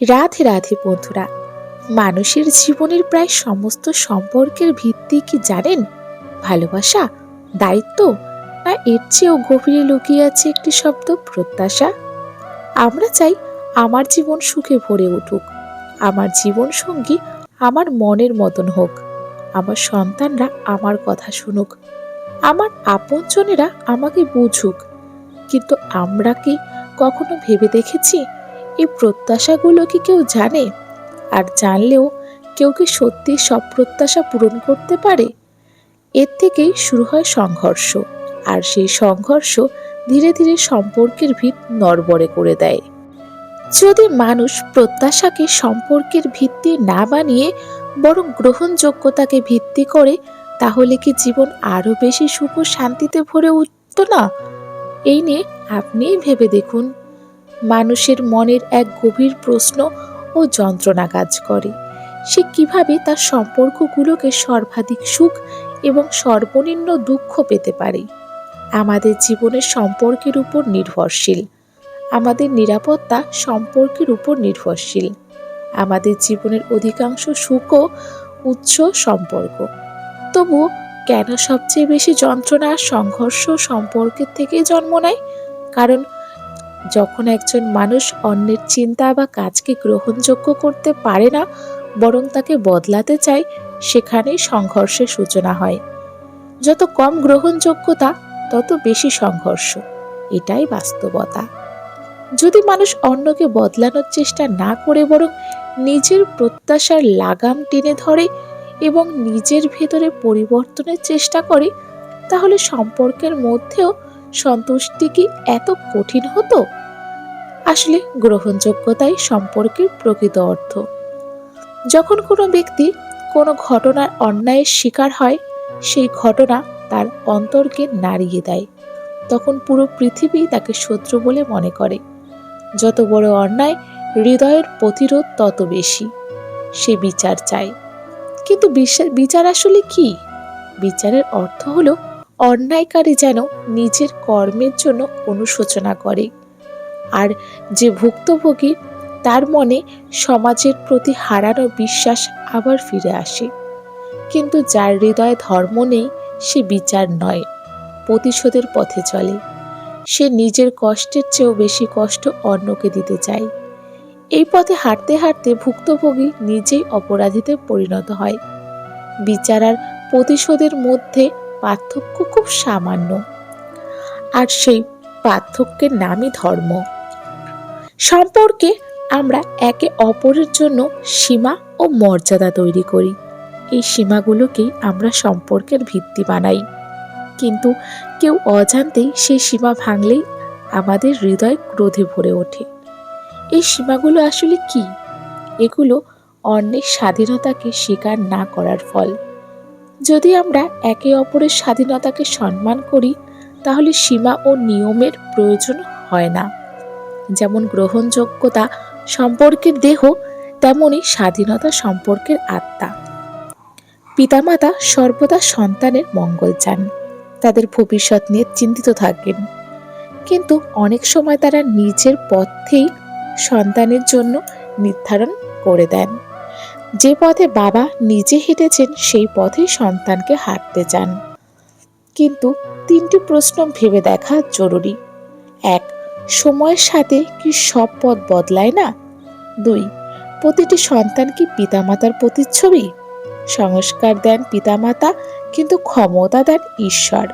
রাধে রাধে বন্ধুরা, মানুষের জীবনের প্রায় সমস্ত সম্পর্কের ভিত্তি কি জানেন? ভালোবাসা, দায়িত্ব, না এর চেয়েও গভীরে লুকিয়ে আছে একটি শব্দ প্রত্যাশা? আমরা চাই আমার জীবন সুখে ভরে উঠুক, আমার জীবন সঙ্গী আমার মনের মতন হোক, আমার সন্তানরা আমার কথা শুনুক, আমার আপনজনেরা আমাকে বুঝুক, কিন্তু আমরা কি কখনো ভেবে দেখেছি এই প্রত্যাশাগুলো কি কেউ জানে? আর জানলেও কেউ কি সত্যি সব প্রত্যাশা পূরণ করতে পারে? এর থেকেই শুরু হয় সংঘর্ষ, আর সেই সংঘর্ষ ধীরে ধীরে সম্পর্কের ভিত নড়বড়ে করে দেয়। যদি মানুষ প্রত্যাশাকে সম্পর্কের ভিত্তি না বানিয়ে বরং গ্রহণযোগ্যতাকে ভিত্তি করে, তাহলে কি জীবন আরও বেশি সুখ শান্তিতে ভরে উঠত না? এই নিয়ে আপনিই ভেবে দেখুন মানুষের মনের এক গভীর প্রশ্ন ও যন্ত্রণা কাজ করে। সে কীভাবে তার সম্পর্কগুলোকে সর্বাধিক সুখ এবং সর্বনিম্ন দুঃখ পেতে পারে? আমাদের জীবনের সম্পর্কের উপর নির্ভরশীল। আমাদের নিরাপত্তা সম্পর্কের উপর নির্ভরশীল। আমাদের জীবনের অধিকাংশ সুখও উচ্চ সম্পর্ক। তবু কেন সবচেয়ে বেশি যন্ত্রণা সংঘর্ষ সম্পর্কের থেকেই জন্ম নেয়? কারণ যখন একজন মানুষ অন্যের চিন্তা বা কাজকে গ্রহণযোগ্য করতে পারে না, বরং তাকে বদলাতে চায় সেখানেই সংঘর্ষের সূচনা হয়। যত কম গ্রহণযোগ্যতা, তত বেশি সংঘর্ষ। এটাই বাস্তবতা। যদি মানুষ অন্যকে বদলানোর চেষ্টা না করে, বরং নিজের প্রত্যাশার লাগাম টেনে ধরে এবং নিজের ভেতরে পরিবর্তনের চেষ্টা করে, তাহলে সম্পর্কের মধ্যেও সন্তুষ্টি কি এত কঠিন হতো? আসলে গ্রহণযোগ্যতাই সম্পর্কের প্রকৃত অর্থ। যখন কোনো ব্যক্তি কোনো ঘটনার অন্যায়ের শিকার হয়, সেই ঘটনা তার অন্তরকে নাড়িয়ে দেয়। তখন পুরো পৃথিবী তাকে শত্রু বলে মনে করে। যত বড় অন্যায়, হৃদয়ের প্রতিরোধ তত বেশি। সে বিচার চায়। কিন্তু বিচার আসলে কি? বিচারের অর্থ হলো অন্যায়কারী যেন নিজের কর্মের জন্য অনুশোচনা করে। আর যে ভুক্তভোগী, তার মনে সমাজের প্রতি হারানো বিশ্বাস আবার ফিরে আসে। কিন্তু যার হৃদয়ে ধর্ম নেই, সে বিচার নয়, প্রতিশোধের পথে চলে। সে নিজের কষ্টের চেয়েও বেশি কষ্ট অন্যকে দিতে চায়। এই পথে হাঁটতে হাঁটতে ভুক্তভোগী নিজেই অপরাধীতে পরিণত হয়। বিচার আর প্রতিশোধের মধ্যে পার্থক্য খুব সামান্য। আর সেই পার্থক্যের নামই ধর্ম। সম্পর্কে আমরা একে অপরের জন্য সীমা ও মর্যাদা তৈরি করি। এই সীমাগুলোকেই আমরা সম্পর্কের ভিত্তি বানাই। কিন্তু কেউ অজান্তেই সেই সীমা ভাঙলেই আমাদের হৃদয় ক্রোধে ভরে ওঠে। এই সীমাগুলো আসলে কি? এগুলো অন্যের স্বাধীনতাকে স্বীকার না করার ফল। যদি আমরা একে অপরের স্বাধীনতাকে সম্মান করি, তাহলে সীমা ও নিয়মের প্রয়োজন হয় না। যেমন গ্রহণযোগ্যতা সম্পর্কের দেহ, তেমনি স্বাধীনতা সম্পর্কের আত্মা। পিতামাতা সর্বদা সন্তানের মঙ্গল চান, তাদের ভবিষ্যৎ নিয়ে চিন্তিত থাকেন। কিন্তু অনেক সময় তারা নিজের পথেই সন্তানের জন্য নির্ধারণ করে দেন। যে পথে বাবা নিজে হেঁটেছেন, সেই পথেই সন্তানকে হাঁটতে চান কিন্তু তিনটি প্রশ্ন ভেবে দেখা জরুরি। এক, সময়ের সাথে কি সব পথ বদলায় না? দুই, প্রতিটি সন্তান কি পিতামাতার প্রতিচ্ছবি? সংস্কার দেন পিতামাতা, কিন্তু ক্ষমতা দেন ঈশ্বর।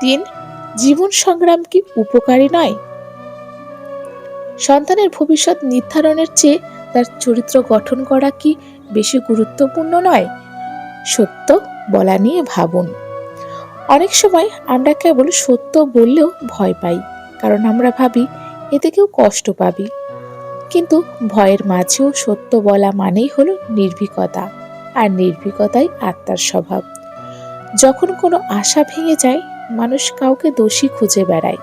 তিন, জীবন সংগ্রাম কি উপকারী নয়? সন্তানের ভবিষ্যৎ নির্ধারণের চেয়ে তার চরিত্র গঠন করা কি বেশি গুরুত্বপূর্ণ নয়? সত্য বলা নিয়ে ভাবুন। অনেক সময় আমরা কেবল সত্য বললেও ভয় পাই, কারণ আমরা ভাবি, এতে কেউ কষ্ট পাবি। কিন্তু ভয়ের মাঝেও সত্য বলা মানেই হলো নির্ভীকতা, আর নির্ভীকতাই আত্মার স্বভাব। যখন কোনো আশা ভেঙে যায়, মানুষ কাউকে দোষী খুঁজে বেড়ায়।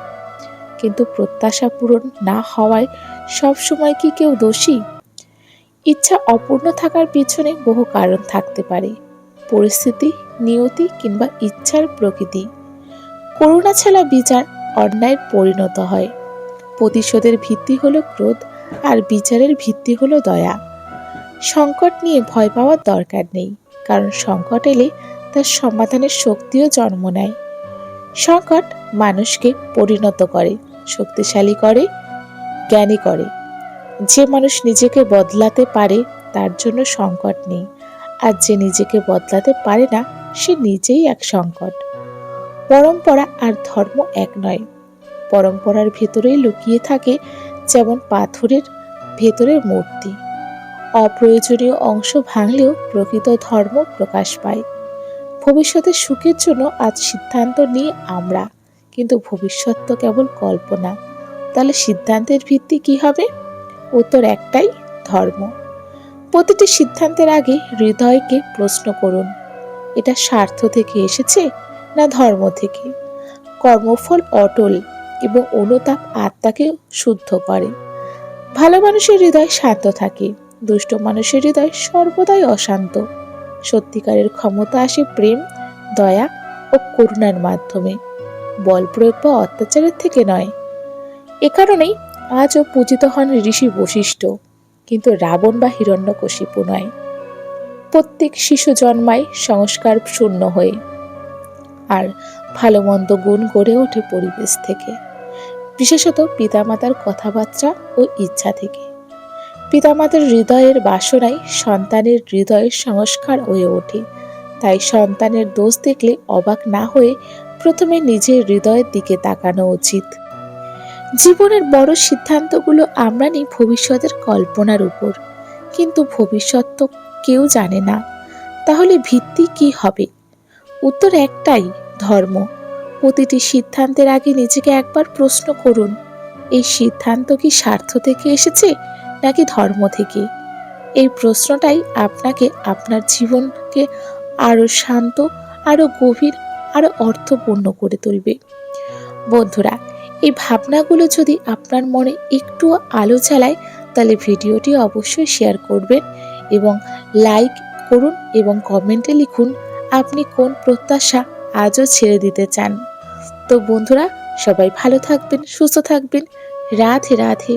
কিন্তু প্রত্যাশা পূরণ না হওয়ায় সবসময় কি কেউ দোষী? ইচ্ছা অপূর্ণ থাকার পিছনে বহু কারণ থাকতে পারে। পরিস্থিতি, নিয়তি কিংবা ইচ্ছার প্রকৃতি। করুণা ছাড়া বিচার অন্যায়ের পরিণত হয়। প্রতিশোধের ভিত্তি হলো ক্রোধ আর বিচারের ভিত্তি হলো দয়া। সংকট নিয়ে ভয় পাওয়ার দরকার নেই, কারণ সংকট এলে তার সমাধানের শক্তিও জন্ম নেয়। সংকট মানুষকে পরিণত করে, শক্তিশালী করে, জ্ঞানী করে। যে মানুষ নিজেকে বদলাতে পারে, তার জন্য সংকট নেই। আর যে নিজেকে বদলাতে পারে না, সে নিজেই এক সংকট। পরম্পরা আর ধর্ম এক নয়। পরম্পরার ভেতরেই লুকিয়ে থাকে যেমন পাথরের ভেতরের মূর্তি। অপ্রয়োজনীয় অংশ ভাঙলেও প্রকৃত ধর্ম প্রকাশ পায়। ভবিষ্যতের সুখের জন্য আজ সিদ্ধান্ত নিয়ে আমরা, কিন্তু ভবিষ্যৎ তো কেবল কল্পনা। তাহলে সিদ্ধান্তের ভিত্তি কি হবে? উত্তর একটাই, ধর্ম। প্রতিটি সিদ্ধান্তের আগে হৃদয়কে প্রশ্ন করুন, এটা স্বার্থ থেকে এসেছে না ধর্ম থেকে? কর্মফল অটল এবং অনুতাপ আত্মাকে শুদ্ধ করে। ভালো মানুষের হৃদয় শান্ত থাকে, দুষ্ট মানুষের হৃদয় সর্বদাই অশান্ত। সত্যিকারের ক্ষমতা আসে প্রেম, দয়া ও করুণার মাধ্যমে। বল প্রয়োগ বা অত্যাচারের থেকে নয়। এ কারণেই আজও পূজিত হন ঋষি বশিষ্ঠ, কিন্তু রাবণ বা হিরণ্যকশিপু নয়। প্রত্যেক শিশু জন্মায় সংস্কার শূন্য হয়ে, আর ভালো মন্দ গুণ গড়ে ওঠে পরিবেশ থেকে, বিশেষত পিতামাতার কথাবার্তা ও ইচ্ছা থেকে। পিতামাতার হৃদয়ের বাসনায় সন্তানের হৃদয়ের সংস্কার হয়ে ওঠে, তাই সন্তানের দোষ দেখলে অবাক না হয়ে প্রথমে নিজের হৃদয়ের দিকে তাকানো উচিত। জীবনের বড় সিদ্ধান্তগুলো আমরা নিই ভবিষ্যতের কল্পনার উপর। কিন্তু ভবিষ্যৎ তো কেউ জানে না। তাহলে ভিত্তি কি হবে? উত্তর একটাই, ধর্ম। প্রতিটি সিদ্ধান্তের আগে নিজেকে একবার প্রশ্ন করুন, এই সিদ্ধান্ত কি স্বার্থ থেকে এসেছে নাকি ধর্ম থেকে? এই প্রশ্নটাই আপনাকে আপনার জীবনকে আরও শান্ত আরও গভীর আরও অর্থপূর্ণ করে তুলবে। বন্ধুরা এই ভাবনাগুলো যদি আপনার মনে একটু আলো চালায়, তাহলে ভিডিওটি অবশ্যই শেয়ার করবেন এবং লাইক করুন এবং কমেন্টে লিখুন আপনি কোন প্রত্যাশা আজও ছেড়ে দিতে চান। তো বন্ধুরা, সবাই ভালো থাকবেন, সুস্থ থাকবেন। রাধে রাধে।